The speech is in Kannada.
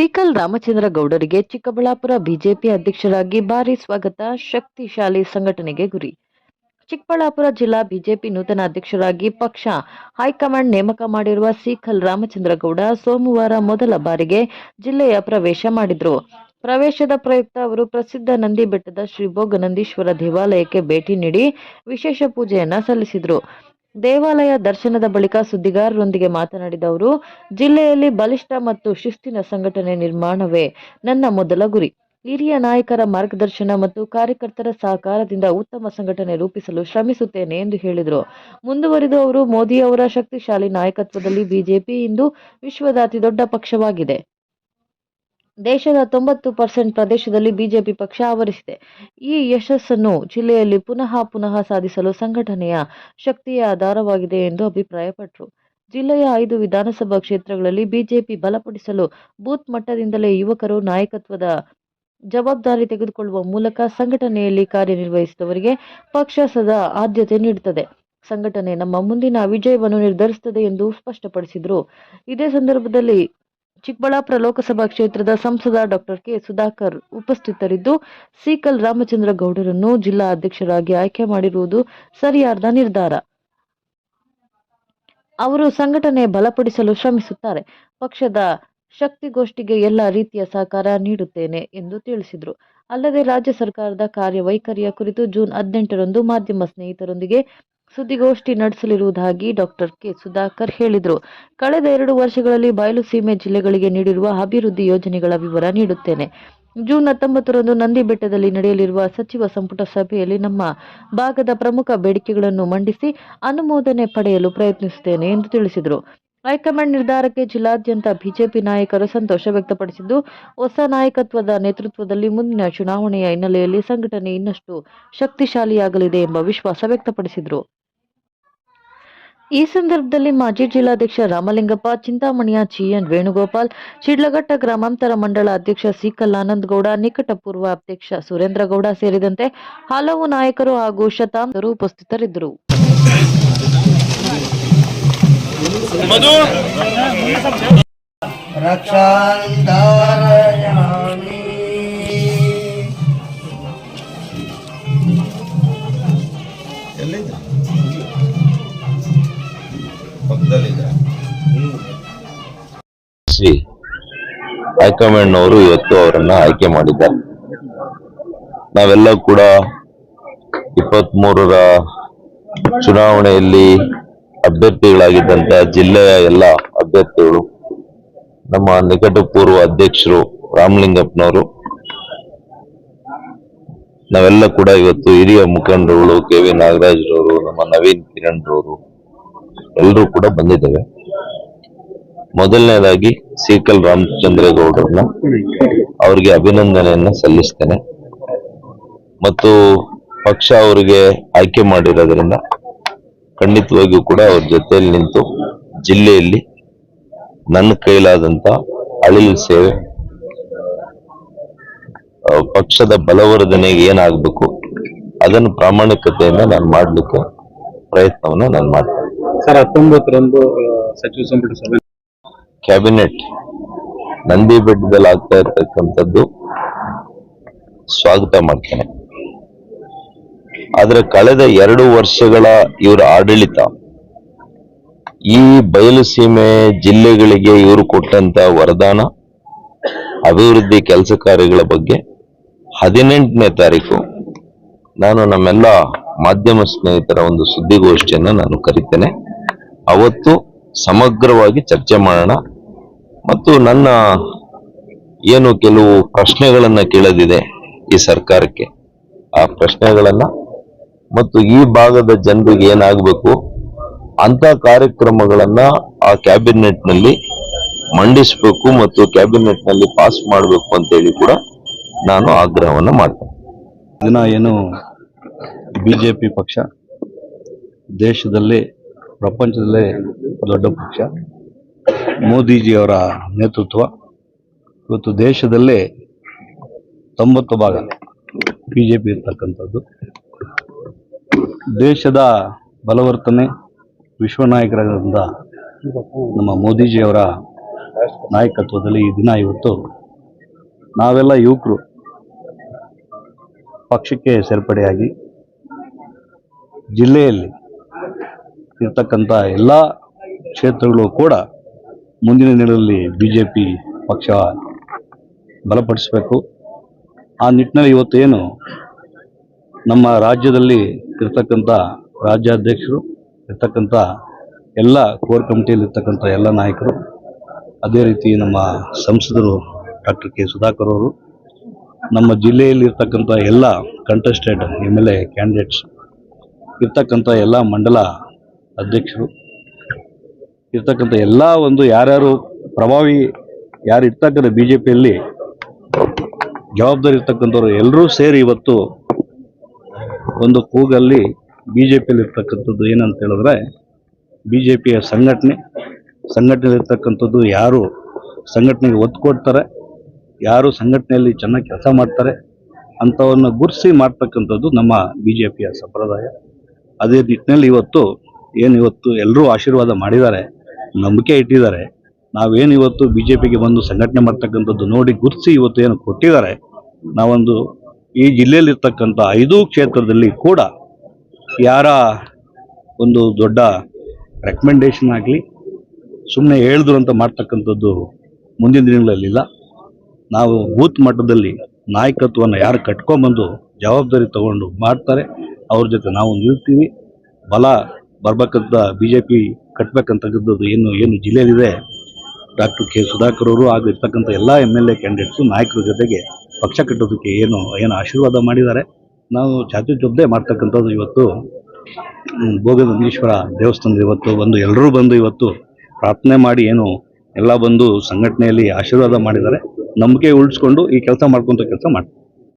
ಸೀಕಲ್ ರಾಮಚಂದ್ರ ಗೌಡರಿಗೆ ಚಿಕ್ಕಬಳ್ಳಾಪುರ ಬಿಜೆಪಿ ಅಧ್ಯಕ್ಷರಾಗಿ ಭಾರಿ ಸ್ವಾಗತ, ಶಕ್ತಿಶಾಲಿ ಸಂಘಟನೆಗೆ ಗುರಿ. ಚಿಕ್ಕಬಳ್ಳಾಪುರ ಜಿಲ್ಲಾ ಬಿಜೆಪಿ ನೂತನ ಅಧ್ಯಕ್ಷರಾಗಿ ಪಕ್ಷ ಹೈಕಮಾಂಡ್ ನೇಮಕ ಮಾಡಿರುವ ಸೀಕಲ್ ರಾಮಚಂದ್ರ ಗೌಡ ಸೋಮವಾರ ಮೊದಲ ಬಾರಿಗೆ ಜಿಲ್ಲೆಯ ಪ್ರವೇಶ ಮಾಡಿದ್ರು. ಪ್ರವೇಶದ ಪ್ರಯುಕ್ತ ಅವರು ಪ್ರಸಿದ್ಧ ನಂದಿ ಬೆಟ್ಟದ ಶ್ರೀ ಭೋಗನಂದೀಶ್ವರ ದೇವಾಲಯಕ್ಕೆ ಭೇಟಿ ನೀಡಿ ವಿಶೇಷ ಪೂಜೆಯನ್ನ ಸಲ್ಲಿಸಿದ್ರು. ದೇವಾಲಯ ದರ್ಶನದ ಬಳಿಕ ಸುದ್ದಿಗಾರರೊಂದಿಗೆ ಮಾತನಾಡಿದ ಅವರು, ಜಿಲ್ಲೆಯಲ್ಲಿ ಬಲಿಷ್ಠ ಮತ್ತು ಶಿಸ್ತಿನ ಸಂಘಟನೆ ನಿರ್ಮಾಣವೇ ನನ್ನ ಮೊದಲ ಗುರಿ. ಹಿರಿಯ ನಾಯಕರ ಮಾರ್ಗದರ್ಶನ ಮತ್ತು ಕಾರ್ಯಕರ್ತರ ಸಹಕಾರದಿಂದ ಉತ್ತಮ ಸಂಘಟನೆ ರೂಪಿಸಲು ಶ್ರಮಿಸುತ್ತೇನೆ ಎಂದು ಹೇಳಿದರು. ಮುಂದುವರಿದು ಅವರು ಮೋದಿ ಅವರ ಶಕ್ತಿಶಾಲಿ ನಾಯಕತ್ವದಲ್ಲಿ ಬಿಜೆಪಿ ಇಂದು ವಿಶ್ವದ ಅತಿದೊಡ್ಡ ಪಕ್ಷವಾಗಿದೆ. ದೇಶದ ತೊಂಬತ್ತು ಪರ್ಸೆಂಟ್ ಪ್ರದೇಶದಲ್ಲಿ ಬಿಜೆಪಿ ಪಕ್ಷ ಆವರಿಸಿದೆ. ಈ ಯಶಸ್ಸನ್ನು ಜಿಲ್ಲೆಯಲ್ಲಿ ಪುನಃ ಪುನಃ ಸಾಧಿಸಲು ಸಂಘಟನೆಯ ಶಕ್ತಿಯ ಆಧಾರವಾಗಿದೆ ಎಂದು ಅಭಿಪ್ರಾಯಪಟ್ಟರು. ಜಿಲ್ಲೆಯ ಐದು ವಿಧಾನಸಭಾ ಕ್ಷೇತ್ರಗಳಲ್ಲಿ ಬಿಜೆಪಿ ಬಲಪಡಿಸಲು ಬೂತ್ ಮಟ್ಟದಿಂದಲೇ ಯುವಕರು ನಾಯಕತ್ವದ ಜವಾಬ್ದಾರಿ ತೆಗೆದುಕೊಳ್ಳುವ ಮೂಲಕ ಸಂಘಟನೆಯಲ್ಲಿ ಕಾರ್ಯನಿರ್ವಹಿಸಿದವರಿಗೆ ಪಕ್ಷ ಸದಾ ಆದ್ಯತೆ ನೀಡುತ್ತದೆ. ಸಂಘಟನೆ ನಮ್ಮ ಮುಂದಿನ ವಿಜಯವನ್ನು ನಿರ್ಧರಿಸುತ್ತದೆ ಎಂದು ಸ್ಪಷ್ಟಪಡಿಸಿದರು. ಇದೇ ಸಂದರ್ಭದಲ್ಲಿ ಚಿಕ್ಕಬಳ್ಳಾಪುರ ಲೋಕಸಭಾ ಕ್ಷೇತ್ರದ ಸಂಸದ ಡಾಕ್ಟರ್ ಕೆ ಸುಧಾಕರ್ ಉಪಸ್ಥಿತರಿದ್ದು, ಸೀಕಲ್ ರಾಮಚಂದ್ರ ಗೌಡರನ್ನು ಜಿಲ್ಲಾ ಅಧ್ಯಕ್ಷರಾಗಿ ಆಯ್ಕೆ ಮಾಡಿರುವುದು ಸರಿಯಾದ ನಿರ್ಧಾರ. ಅವರು ಸಂಘಟನೆ ಬಲಪಡಿಸಲು ಶ್ರಮಿಸುತ್ತಾರೆ. ಪಕ್ಷದ ಶಕ್ತಿಗೋಷ್ಠಿಗೆ ಎಲ್ಲ ರೀತಿಯ ಸಹಕಾರ ನೀಡುತ್ತೇನೆ ಎಂದು ತಿಳಿಸಿದರು. ಅಲ್ಲದೆ ರಾಜ್ಯ ಸರ್ಕಾರದ ಕಾರ್ಯವೈಖರಿಯ ಕುರಿತು ಜೂನ್ ಹದಿನೆಂಟರಂದು ಮಾಧ್ಯಮ ಸ್ನೇಹಿತರೊಂದಿಗೆ ಸುದ್ದಿಗೋಷ್ಠಿ ನಡೆಸಲಿರುವುದಾಗಿ ಡಾಕ್ಟರ್ ಕೆ ಸುಧಾಕರ್ ಹೇಳಿದರು. ಕಳೆದ ಎರಡು ವರ್ಷಗಳಲ್ಲಿ ಬಯಲು ಸೀಮೆ ಜಿಲ್ಲೆಗಳಿಗೆ ನೀಡಿರುವ ಅಭಿವೃದ್ಧಿ ಯೋಜನೆಗಳ ವಿವರ ನೀಡುತ್ತೇನೆ. ಜೂನ್ ಹತ್ತೊಂಬತ್ತರಂದು ನಂದಿ ಬೆಟ್ಟದಲ್ಲಿ ನಡೆಯಲಿರುವ ಸಚಿವ ಸಂಪುಟ ಸಭೆಯಲ್ಲಿ ನಮ್ಮ ಭಾಗದ ಪ್ರಮುಖ ಬೇಡಿಕೆಗಳನ್ನು ಮಂಡಿಸಿ ಅನುಮೋದನೆ ಪಡೆಯಲು ಪ್ರಯತ್ನಿಸುತ್ತೇನೆ ಎಂದು ತಿಳಿಸಿದರು. ಹೈಕಮಾಂಡ್ ನಿರ್ಧಾರಕ್ಕೆ ಜಿಲ್ಲಾದ್ಯಂತ ಬಿಜೆಪಿ ನಾಯಕರು ಸಂತೋಷ ವ್ಯಕ್ತಪಡಿಸಿದ್ದು, ಹೊಸ ನಾಯಕತ್ವದ ನೇತೃತ್ವದಲ್ಲಿ ಮುಂದಿನ ಚುನಾವಣೆಯ ಹಿನ್ನೆಲೆಯಲ್ಲಿ ಸಂಘಟನೆ ಇನ್ನಷ್ಟು ಶಕ್ತಿಶಾಲಿಯಾಗಲಿದೆ ಎಂಬ ವಿಶ್ವಾಸ ವ್ಯಕ್ತಪಡಿಸಿದರು. ಈ ಸಂದರ್ಭದಲ್ಲಿ ಮಾಜಿ ಜಿಲ್ಲಾಧ್ಯಕ್ಷ ರಾಮಲಿಂಗಪ್ಪ ಚಿಂತಾಮಣಿಯ ಜಿಎನ್ ವೇಣುಗೋಪಾಲ್ ಶಿಡ್ಲಘಟ್ಟ ಗ್ರಾಮಾಂತರ ಮಂಡಳ ಅಧ್ಯಕ್ಷ ಸಿಕಲ್ ಆನಂದಗೌಡ ನಿಕಟಪೂರ್ವ ಅಧ್ಯಕ್ಷ ಸುರೇಂದ್ರಗೌಡ ಸೇರಿದಂತೆ ಹಲವು ನಾಯಕರು ಹಾಗೂ ಶತಾಂತರು ಉಪಸ್ಥಿತರಿದ್ದರು. ಹೈಕಮಾಂಡ್ನವರು ಇವತ್ತು ಅವರನ್ನ ಆಯ್ಕೆ ಮಾಡಿದ್ದಾರೆ. ನಾವೆಲ್ಲ ಕೂಡ ಇಪ್ಪತ್ತ್ ಮೂರರ ಚುನಾವಣೆಯಲ್ಲಿ ಅಭ್ಯರ್ಥಿಗಳಾಗಿದ್ದಂತ ಜಿಲ್ಲೆಯ ಎಲ್ಲ ಅಭ್ಯರ್ಥಿಗಳು, ನಮ್ಮ ನಿಕಟಪೂರ್ವ ಅಧ್ಯಕ್ಷರು ರಾಮಲಿಂಗಪ್ಪನವರು, ನಾವೆಲ್ಲ ಕೂಡ ಇವತ್ತು ಹಿರಿಯ ಮುಖಂಡರುಗಳು ಕೆ ವಿ ನಾಗರಾಜ್ರವರು, ನಮ್ಮ ನವೀನ್ ಕಿರಣ್ ರವರು ಎಲ್ಲರೂ ಕೂಡ ಬಂದಿದ್ದೇವೆ. ಮೊದಲನೇದಾಗಿ ಸೀಕಲ್ ರಾಮಚಂದ್ರೇಗೌಡರನ್ನ ಅವರಿಗೆ ಅಭಿನಂದನೆಯನ್ನ ಸಲ್ಲಿಸ್ತೇನೆ. ಮತ್ತು ಪಕ್ಷ ಅವರಿಗೆ ಆಯ್ಕೆ ಮಾಡಿರೋದ್ರಿಂದ ಖಂಡಿತವಾಗಿಯೂ ಕೂಡ ಅವ್ರ ಜೊತೆಯಲ್ಲಿ ನಿಂತು ಜಿಲ್ಲೆಯಲ್ಲಿ ನನ್ನ ಕೈಲಾದಂತ ಅಳಿಲು ಸೇವೆ ಪಕ್ಷದ ಬಲವರ್ಧನೆಗೆ ಏನಾಗಬೇಕು, ಅದನ್ನು ಪ್ರಾಮಾಣಿಕತೆಯಿಂದ ನಾನು ಮಾಡಲಿಕ್ಕೆ ಪ್ರಯತ್ನವನ್ನ ನಾನು ಮಾಡ್ತೇನೆ. ಸರ್, ಹತ್ತೊಂಬತ್ತರಂದು ಸಚಿವ ಸಂಪುಟ ಸಭೆ ಕ್ಯಾಬಿನೆಟ್ ನಂದಿ ಬೆಟ್ಟದಲ್ಲಿ ಆಗ್ತಾ ಇರತಕ್ಕಂಥದ್ದು, ಸ್ವಾಗತ ಮಾಡ್ತೇನೆ. ಆದ್ರೆ ಕಳೆದ ಎರಡು ವರ್ಷಗಳ ಇವರ ಆಡಳಿತ, ಈ ಬಯಲು ಸೀಮೆ ಜಿಲ್ಲೆಗಳಿಗೆ ಇವರು ಕೊಟ್ಟಂತ ವರದಾನ, ಅಭಿವೃದ್ಧಿ ಕೆಲಸ ಕಾರ್ಯಗಳ ಬಗ್ಗೆ ಹದಿನೆಂಟನೇ ತಾರೀಕು ನಾನು ನಮ್ಮೆಲ್ಲ ಮಾಧ್ಯಮ ಸ್ನೇಹಿತರ ಒಂದು ಸುದ್ದಿಗೋಷ್ಠಿಯನ್ನು ನಾನು ಕರಿತೇನೆ. ಅವತ್ತು ಸಮಗ್ರವಾಗಿ ಚರ್ಚೆ ಮಾಡೋಣ. ಮತ್ತು ನನ್ನ ಏನು ಕೆಲವು ಪ್ರಶ್ನೆಗಳನ್ನ ಕೇಳದಿದೆ ಈ ಸರ್ಕಾರಕ್ಕೆ. ಆ ಪ್ರಶ್ನೆಗಳನ್ನ ಮತ್ತು ಈ ಭಾಗದ ಜನರಿಗೆ ಏನಾಗಬೇಕು? ಅಂತ ಕಾರ್ಯಕ್ರಮಗಳನ್ನ ಆ ಕ್ಯಾಬಿನೆಟ್ನಲ್ಲಿ ಮಂಡಿಸಬೇಕು ಮತ್ತು ಕ್ಯಾಬಿನೆಟ್ನಲ್ಲಿ ಪಾಸ್ ಮಾಡಬೇಕು ಅಂತೇಳಿ ಕೂಡ ನಾನು ಆಗ್ರಹವನ್ನು ಮಾಡ್ತೇನೆ. ದಿನ ಏನು ಬಿಜೆಪಿ ಪಕ್ಷ ದೇಶದಲ್ಲಿ ಪ್ರಪಂಚದಲ್ಲೇ ದೊಡ್ಡ ಪಕ್ಷ. ಮೋದಿಜಿಯವರ ನೇತೃತ್ವ ಇವತ್ತು ದೇಶದಲ್ಲೇ ತೊಂಬತ್ತು ಭಾಗ ಬಿ ಜೆ ಪಿ ಇರ್ತಕ್ಕಂಥದ್ದು. ದೇಶದ ಬಲವರ್ತನೆ ವಿಶ್ವ ನಮ್ಮ ಮೋದಿಜಿಯವರ ನಾಯಕತ್ವದಲ್ಲಿ ಈ ದಿನ ಇವತ್ತು ನಾವೆಲ್ಲ ಯುವಕರು ಪಕ್ಷಕ್ಕೆ ಸೇರ್ಪಡೆಯಾಗಿ ಜಿಲ್ಲೆಯಲ್ಲಿ ಇರ್ತಕ್ಕಂಥ ಎಲ್ಲ ಕ್ಷೇತ್ರಗಳು ಕೂಡ ಮುಂದಿನ ದಿನಗಳಲ್ಲಿ ಬಿ ಜೆ ಪಿ ಪಕ್ಷ ಬಲಪಡಿಸಬೇಕು. ಆ ನಿಟ್ಟಿನಲ್ಲಿ ಇವತ್ತೇನು ನಮ್ಮ ರಾಜ್ಯದಲ್ಲಿ ಇರ್ತಕ್ಕಂಥ ರಾಜ್ಯಾಧ್ಯಕ್ಷರು, ಇರ್ತಕ್ಕಂಥ ಎಲ್ಲ ಕೋರ್ ಕಮಿಟಿಯಲ್ಲಿ ಇರ್ತಕ್ಕಂಥ ಎಲ್ಲ ನಾಯಕರು, ಅದೇ ರೀತಿ ನಮ್ಮ ಸಂಸದರು ಡಾಕ್ಟರ್ ಕೆ ಸುಧಾಕರ್ ಅವರು, ನಮ್ಮ ಜಿಲ್ಲೆಯಲ್ಲಿ ಇರ್ತಕ್ಕಂಥ ಎಲ್ಲ contested M L A candidates ಇರ್ತಕ್ಕಂಥ ಎಲ್ಲ ಮಂಡಲ ಅಧ್ಯಕ್ಷರು ಇರ್ತಕ್ಕಂಥ ಎಲ್ಲ ಒಂದು ಯಾರ್ಯಾರು ಪ್ರಭಾವಿ, ಯಾರು ಇರ್ತಕ್ಕಂಥ ಬಿ ಜೆ ಪಿಯಲ್ಲಿ ಜವಾಬ್ದಾರಿ ಇರ್ತಕ್ಕಂಥವ್ರು ಎಲ್ಲರೂ ಸೇರಿ ಇವತ್ತು ಒಂದು ಕೂಗಲ್ಲಿ ಬಿ ಜೆ ಪಿಯಲ್ಲಿ ಇರ್ತಕ್ಕಂಥದ್ದು ಏನಂತ ಹೇಳಿದ್ರೆ ಬಿ ಜೆ ಪಿಯ ಸಂಘಟನೆ ಸಂಘಟನೆಯಲ್ಲಿರ್ತಕ್ಕಂಥದ್ದು ಯಾರು ಸಂಘಟನೆಗೆ ಒತ್ತು ಕೊಡ್ತಾರೆ, ಯಾರು ಸಂಘಟನೆಯಲ್ಲಿ ಚೆನ್ನಾಗಿ ಕೆಲಸ ಮಾಡ್ತಾರೆ ಅಂಥವನ್ನು ಗುರುಸಿ ಮಾಡ್ತಕ್ಕಂಥದ್ದು ನಮ್ಮ ಬಿ ಜೆ ಪಿಯ ಸಂಪ್ರದಾಯ. ಅದೇ ನಿಟ್ಟಿನಲ್ಲಿ ಇವತ್ತು ಏನು ಇವತ್ತು ಎಲ್ಲರೂ ಆಶೀರ್ವಾದ ಮಾಡಿದ್ದಾರೆ. ನಂಬಿಕೆ ಇಟ್ಟಿದ್ದಾರೆ. ನಾವೇನು ಇವತ್ತು ಬಿ ಜೆ ಪಿಗೆ ಬಂದು ಸಂಘಟನೆ ಮಾಡ್ತಕ್ಕಂಥದ್ದು ನೋಡಿ ಗುರುತಿಸಿ ಇವತ್ತು ಏನು ಕೊಟ್ಟಿದ್ದಾರೆ. ನಾವೊಂದು ಈ ಜಿಲ್ಲೆಯಲ್ಲಿರ್ತಕ್ಕಂಥ ಐದು ಕ್ಷೇತ್ರದಲ್ಲಿ ಕೂಡ ಯಾರ ಒಂದು ದೊಡ್ಡ ರೆಕಮೆಂಡೇಶನ್ ಆಗಲಿ ಸುಮ್ಮನೆ ಹೇಳಿದ್ರು ಅಂತ ಮಾಡ್ತಕ್ಕಂಥದ್ದು ಮುಂದಿನ ದಿನಗಳಲ್ಲಿಲ್ಲ. ನಾವು ಬೂತ್ ಮಟ್ಟದಲ್ಲಿ ನಾಯಕತ್ವವನ್ನು ಯಾರು ಕಟ್ಕೊಂಬಂದು ಜವಾಬ್ದಾರಿ ತಗೊಂಡು ಮಾಡ್ತಾರೆ, ಅವ್ರ ಜೊತೆ ನಾವು ನಿಲ್ತೀವಿ. ಬಲ ಬರ್ಬೇಕಂತ ಬಿ ಜೆ ಪಿ ಕಟ್ಬೇಕಂತಕ್ಕಂಥದ್ದು ಏನು ಏನು ಜಿಲ್ಲೆಯಲ್ಲಿದೆ. ಡಾಕ್ಟರ್ ಕೆ ಸುಧಾಕರ್ ಅವರು ಹಾಗೂ ಇರ್ತಕ್ಕಂಥ ಎಲ್ಲ ಎಂ ಎಲ್ ಎ ಕ್ಯಾಂಡಿಡೇಟ್ಸು ನಾಯಕರ ಜೊತೆಗೆ ಪಕ್ಷ ಕಟ್ಟೋದಕ್ಕೆ ಏನು ಏನು ಆಶೀರ್ವಾದ ಮಾಡಿದ್ದಾರೆ. ನಾವು ಜಾತಿ ಜೊತೆ ಮಾಡ್ತಕ್ಕಂಥದ್ದು ಇವತ್ತು ಭೋಗನಂದೀಶ್ವರ ದೇವಸ್ಥಾನದ ಇವತ್ತು ಬಂದು ಎಲ್ಲರೂ ಬಂದು ಇವತ್ತು ಪ್ರಾರ್ಥನೆ ಮಾಡಿ ಏನು, ಎಲ್ಲ ಬಂದು ಸಂಘಟನೆಯಲ್ಲಿ ಆಶೀರ್ವಾದ ಮಾಡಿದ್ದಾರೆ. ನಂಬಿಕೆ ಉಳಿಸ್ಕೊಂಡು ಈ ಕೆಲಸ ಮಾಡ್ಕೊಂತ ಕೆಲಸ ಮಾಡ್ತಾರೆ.